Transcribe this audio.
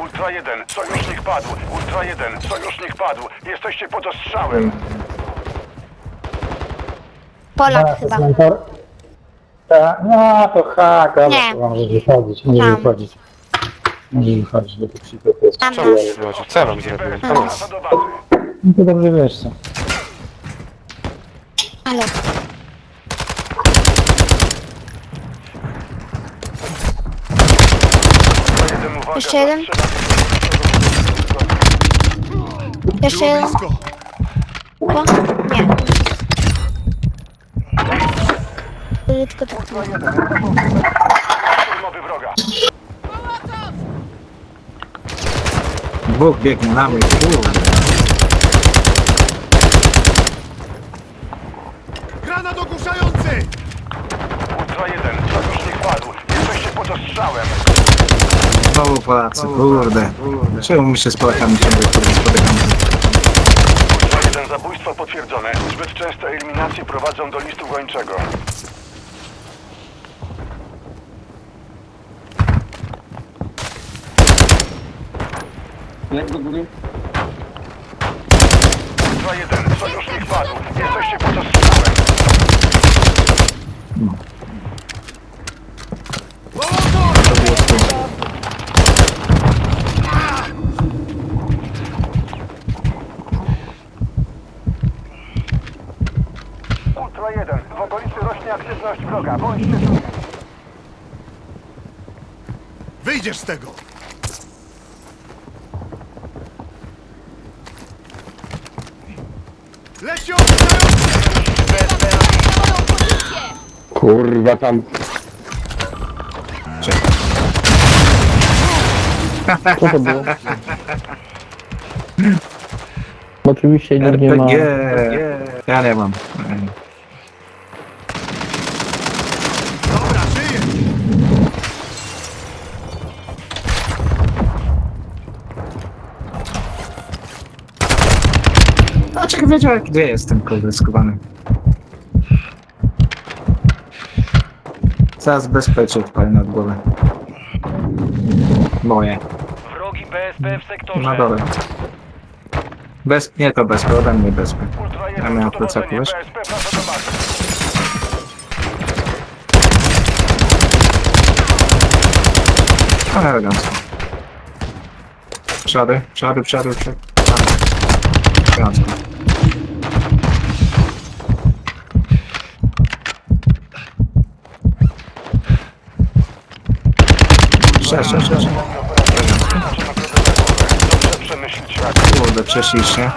Ultra 1, sojusznik padł. Ultra 1, sojusznik padł. Jesteście pod ostrzałem. Polak chyba. Mentor? Ta, no to hak, ale Nie. to może wychodzić, może Tam. wychodzić. Może wychodzić, bo to przykład jest. Tam Czemu masz. przychodzi? Co ja wam zrobiłem? To Wraca nic. do bazy. No to dobrze wiesz co. Ale Ultra 1, uwaga, Jeszcze jeden? jeszcze jeden. Chyba? Nie. Yy, Tylko tak. Wroga. Dwóch biegnie na mnie, kurde. Granat ogłuszający! Ultra 1, sojusznik padł. Jesteście pod ostrzałem. Znowu Polacy, kurde. Czemu my się z Polakami ciągle kurde spotykamy? 1, zabójstwo potwierdzone. Zbyt częste eliminacje prowadzą do listu gończego. Jak do góry? Ultra 1, sojusznik padł. Jesteście pod ostrzałem. Ultra 1, w okolicy rośnie aktywność wroga. Bądźcie czujni. Wyjdziesz z tego! Leci ogłuszający! Kurwa tam. Co to było? Oczywiście nie ma. RPG! Ja nie mam. Dlaczego wiedział jak gdzie jestem kurde skubany? Zaraz bezpiecznie odpalę nad głowę. Moje. Wrogi BSP w sektorze. Na dole. Bez, nie to bezpie, ode mnie. Ultra Ja 1, miałem to plecaku, dowodzenie. wiesz? BSP wraca do bazy. Ale elegancko. Przody, przody, przody, przody. Elegancko. Sześć, sześć, sześć. Dobrze przemyślić akcję. Kurde, przeszliście.